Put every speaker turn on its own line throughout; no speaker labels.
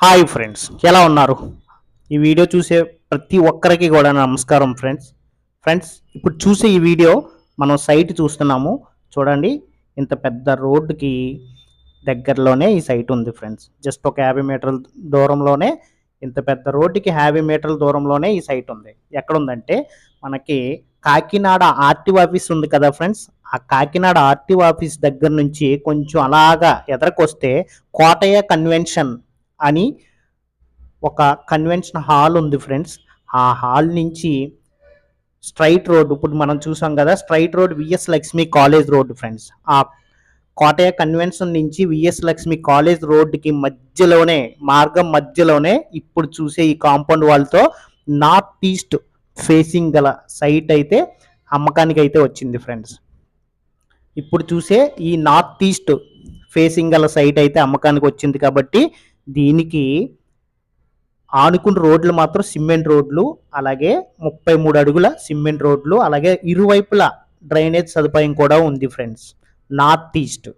Hi friends. ఎలా ఉన్నారు? ఈ వీడియో చూసే ప్రతి ఒక్కరికి కూడా నమస్కారం ఫ్రెండ్స్. ఫ్రెండ్స్ ఇప్పుడు చూసే ఈ వీడియో మనం సైట్ చూస్తున్నాము. చూడండి ఇంత పెద్ద రోడ్డుకి దగ్గరలోనే ఈ సైట్ ఉంది ఫ్రెండ్స్. జస్ట్ ఒక యాభై మీటర్ల దూరంలోనే ఇంత పెద్ద రోడ్డుకి యాభై మీటర్ల దూరంలోనే ఈ సైట్ ఉంది. ఎక్కడ ఉందంటే మనకి కాకినాడ ఆర్టీఓ ఆఫీస్ ఉంది కదా ఫ్రెండ్స్. ఆ కాకినాడ ఆర్టీఓ ఆఫీస్ దగ్గర నుంచి కొంచెం అలాగా ఎదరకొస్తే కోటయ్య కన్వెన్షన్ అని ఒక కన్వెన్షన్ హాల్ ఉంది ఫ్రెండ్స్ ఆ హాల్ నుంచి స్ట్రైట్ రోడ్ ఇప్పుడు మనం చూసాం కదా straight road VS Lakshmi college road friends ఆ కోటయ్య కన్వెన్షన్ నుంచి విఎస్ లక్ష్మి కాలేజ్ రోడ్డుకి మధ్యలోనే మార్గం మధ్యలోనే ఇప్పుడు చూసే ఈ కాంపౌండ్ వాల్తో నార్త్ ఈస్ట్ ఫేసింగ్ గల సైట్ అయితే అమ్మకానికి అయితే వచ్చింది ఫ్రెండ్స్ ఇప్పుడు చూసే ఈ నార్త్ ఈస్ట్ ఫేసింగ్ గల సైట్ అయితే అమ్మకానికి వచ్చింది కాబట్టి దీనికి ఆనుకున్న రోడ్లు మాత్రం సిమెంట్ రోడ్లు అలాగే ముప్పై మూడు అడుగుల సిమెంట్ రోడ్లు అలాగే ఇరువైపులా డ్రైనేజ్ సదుపాయం కూడా ఉంది ఫ్రెండ్స్. North east.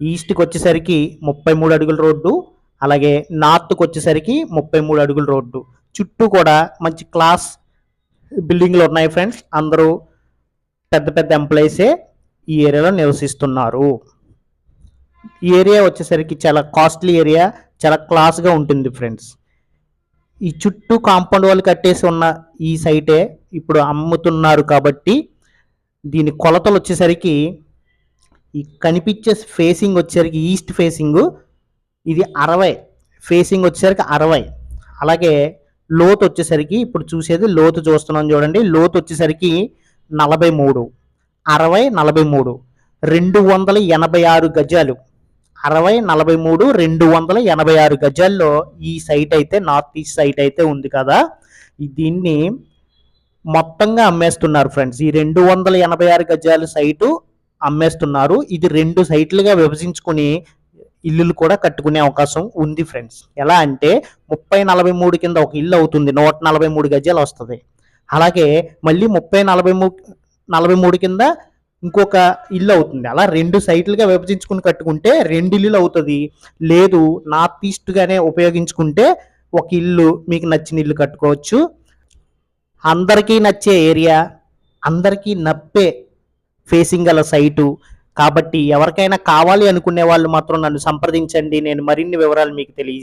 ఈస్ట్కి వచ్చేసరికి ముప్పై మూడు అడుగుల రోడ్డు అలాగే నార్త్కి వచ్చేసరికి ముప్పై మూడు అడుగుల రోడ్డు. చుట్టూ కూడా మంచి క్లాస్ బిల్డింగ్లు ఉన్నాయి ఫ్రెండ్స్. అందరూ పెద్ద పెద్ద ఎంప్లాయీసే ఈ ఏరియాలో నివసిస్తున్నారు. ఈ ఏరియా వచ్చేసరికి చాలా కాస్ట్లీ ఏరియా చాలా క్లాస్గా ఉంటుంది ఫ్రెండ్స్ ఈ చుట్టూ కాంపౌండ్ వాళ్ళు కట్టేసి ఉన్న ఈ సైటే ఇప్పుడు అమ్ముతున్నారు కాబట్టి దీని కొలతలు వచ్చేసరికి ఈ కనిపించే ఫేసింగ్ వచ్చేసరికి ఈస్ట్ ఫేసింగ్ ఇది అరవై. ఫేసింగ్ వచ్చేసరికి అరవై. అలాగే లోతు వచ్చేసరికి ఇప్పుడు చూసేది లోతు చూస్తున్నాం చూడండి. లోతు వచ్చేసరికి నలభై మూడు. అరవై నలభై మూడు. రెండు వందల ఎనభై ఆరు గజాలు. అరవై నలభై మూడు రెండు వందల ఎనభై ఆరు గజాల్లో ఈ సైట్ అయితే నార్త్ ఈస్ట్ సైట్ అయితే ఉంది కదా. దీన్ని మొత్తంగా అమ్మేస్తున్నారు ఫ్రెండ్స్. ఈ రెండు వందల ఎనభై ఆరు గజాల సైటు అమ్మేస్తున్నారు. ఇది రెండు సైట్లుగా విభజించుకుని ఇల్లులు కూడా కట్టుకునే అవకాశం ఉంది ఫ్రెండ్స్. ఎలా అంటే ముప్పై నలభై మూడు కింద ఒక ఇల్లు అవుతుంది. నూట నలభై మూడు గజాలు వస్తుంది. అలాగే మళ్ళీ ముప్పై నలభై మూ నలభై మూడు కింద ఇంకొక ఇల్లు అవుతుంది. అలా రెండు సైట్లుగా విభజించుకుని కట్టుకుంటే రెండు ఇల్లులు అవుతుంది. లేదు నార్త్ ఈస్ట్గానే ఉపయోగించుకుంటే ఒక ఇల్లు మీకు నచ్చిన ఇల్లు కట్టుకోవచ్చు. అందరికీ నచ్చే ఏరియా అందరికీ నప్పే ఫేసింగ్ గల సైటు. కాబట్టి ఎవరికైనా కావాలి అనుకునే వాళ్ళు మాత్రం నన్ను సంప్రదించండి. నేను మరిన్ని వివరాలు మీకు తెలియజేస్తాను